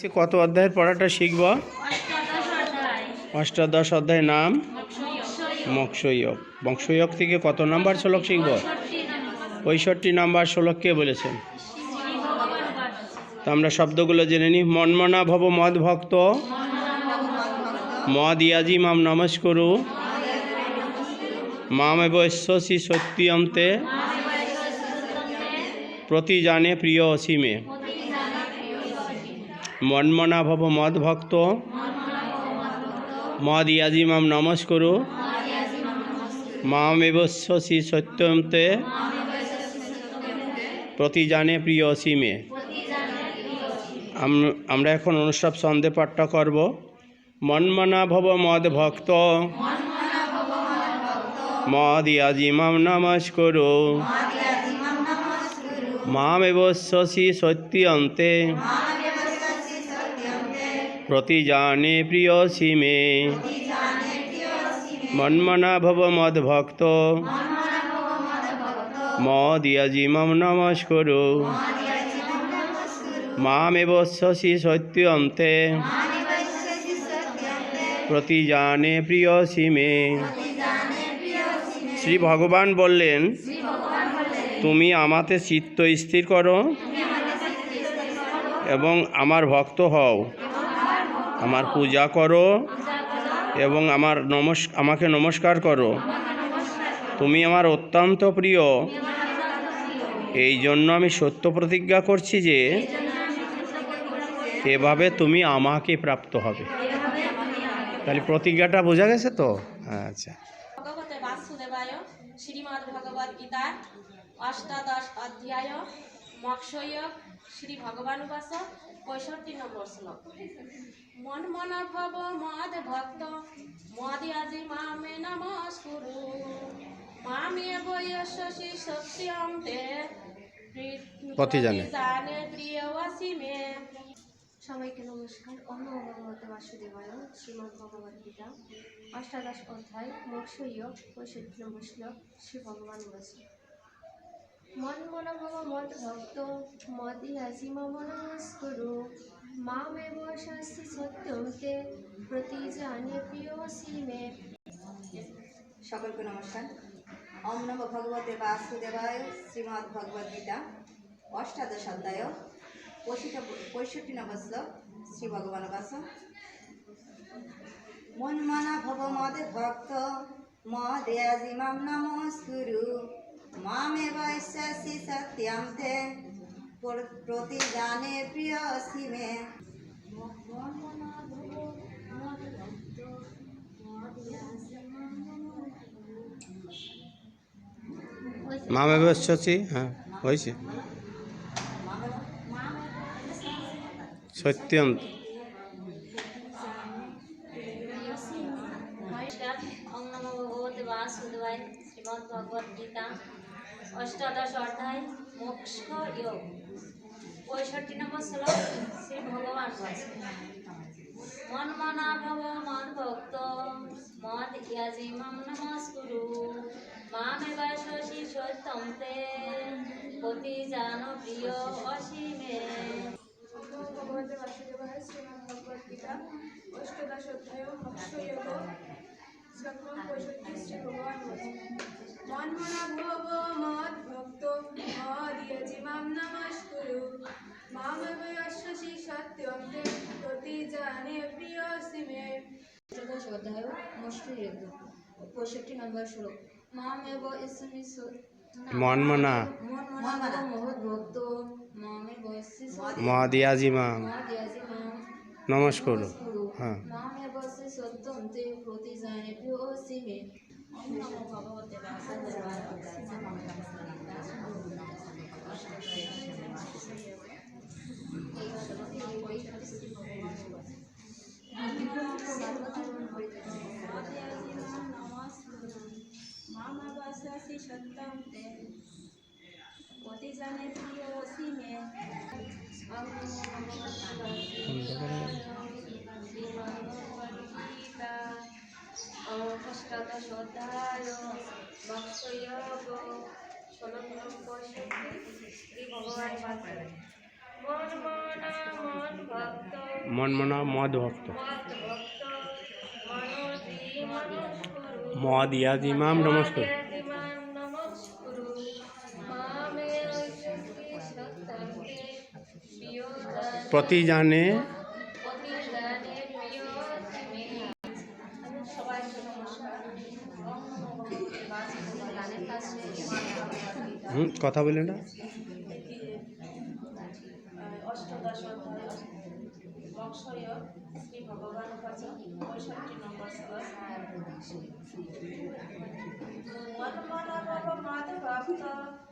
সে কত অধ্যায়ের পড়াটা শিখব? অষ্টাদশ অধ্যায় নাম? মৎস্য মৎস্যয়োগ বংশয়োগ থেকে কত নাম্বার শ্লোক শিখব? পঁয়ষট্টি নাম্বার শ্লোক কে বলেছেন? তো আমরা শব্দগুলো জেনে নিই। মনমনা ভব মদ ভক্ত। মদ ইয়াজি মাম নমস্করু। মাম এবশ্যসি সত্যি অন্তে। প্রতি জানে প্রিয় অসীমে। মনমনা ভব মদ ভক্ত। মদ ইয়াজি মাম নমস্করু। মাম এবশ্যসি সত্যন্তে। প্রতি জানে প্রিয় অসীমে। আম- আমরা এখন অনুষ্ঠব সন্ধে পাঠটা করব। মনমনা ভব মদ ভক্ত। মদ ইয়াজি মাম নমস্করু। মাম এবশ্যসি সত্যি অন্তে প্রতি জানে প্রিয় সীমে মন্মনা ভব মদ ভক্ত মদ ইয়াজি মাম নমস্করু। মাম এবশ্যসি সত্য অন্তে প্রতি জানে প্রিয় সীমে শ্রী ভগবান বললেন, তুমি আমাতে চিত্ত স্থির করো এবং আমার ভক্ত হও। আমার পূজা করো এবং আমার নমস, আমাকে নমস্কার করো। তুমি আমার অত্যন্ত প্রিয়। এই জন্য আমি সত্য প্রতিজ্ঞা করছি যে এভাবে তুমি আমাকে প্রাপ্ত হবে। তাহলে প্রতিজ্ঞাটা বোঝা গেছে তো? আচ্ছা। অষ্টাদশ অধ্যায় মৎস্যয়োগ শ্রী ভগবান পঁয়ষট্টি নম্বর শ্লোক। মন মন ভব মদ ভক্ত মদ আজি মামে নমস্কুরু। মামে বয়সী সত্যম তে পতি জানে। জানে প্রিয় অসীমে। সবাইকে নমস্কার। অন্য ভগবত বাসুদেবায় শ্রীমদ্ ভগবদ গীতা অষ্টাদশ অধ্যায় মোক্ষয়োগ পঁয়ষট্টি নম্বর শ্লোক শ্রী ভগবান বলছে। মন মন ভব মদ ভক্ত মদি আজি মম নমস্কুরু। মামেব শাস্তি সত্যমতে প্রতি জানে প্রিয় সীমে সকলকে নমস্কার। ওম নম ভগবতে বাসুদেবায় শ্রীমদ্ ভগবদ গীতা, অষ্টাদশ অধ্যায় পঁয়ষট্টি নম্বর শ্লোক, শ্রী ভগবান বাস মন মানা ভব মদে ভক্ত, মদে আজিমাম নমস্কুরু। মামে বৈশ্যাসি সত্যম তে প্র- প্রতি জানে প্রিয় সীমে মন মনা ভব মদ ভক্ত মদে আজিমাম মাম এবশ্যসি হ্যাঁ হয়েছে সত্যন্ত নমস্কার ওম নমো ভগবতে বাসুদেবায় শ্রীমদ্ ভগবদ গীতা অষ্টাদশ অধ্যায় মোক্ষ যোগ। পঁয়ষট্টি নম্বর শ্লোক, শ্রী ভগবান মন মনা ভব, মন ভক্ত মদ ইয়াজি মাম নমস্কুরু মামে বাসসি সত্যম তে, পতি জান প্রিয় অসীমে। অষ্টাদশ অধ্যায় মৎস্যযোগ শ্লোক পঁয়ষট্টি শ্রী অধ্যায় মৎস্যযুদ্ধ পঁয়ষট্টি নম্বর শ্লোক। মাম এব ইসমি মনমনা মন মহৎ ভক্ত। মামে বয়সী মহাদিয়াজি মাম। নমস্কর। হ্যাঁ। মাম এব সে সত্যন্তে প্রতি জানে প্রিয় সীমে ভগবতে মন মন মদ ভক্ত। মদ ইয়াজ ইমাম নমস্কার। বাসুদেবায় হুম কথা বলেন না? ভগবান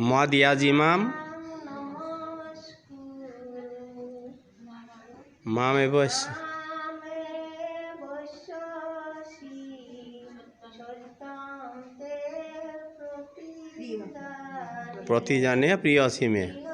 মদ ইয়াজ ইমাম। মামে বস। প্রতি জানে প্রিয় অসীমে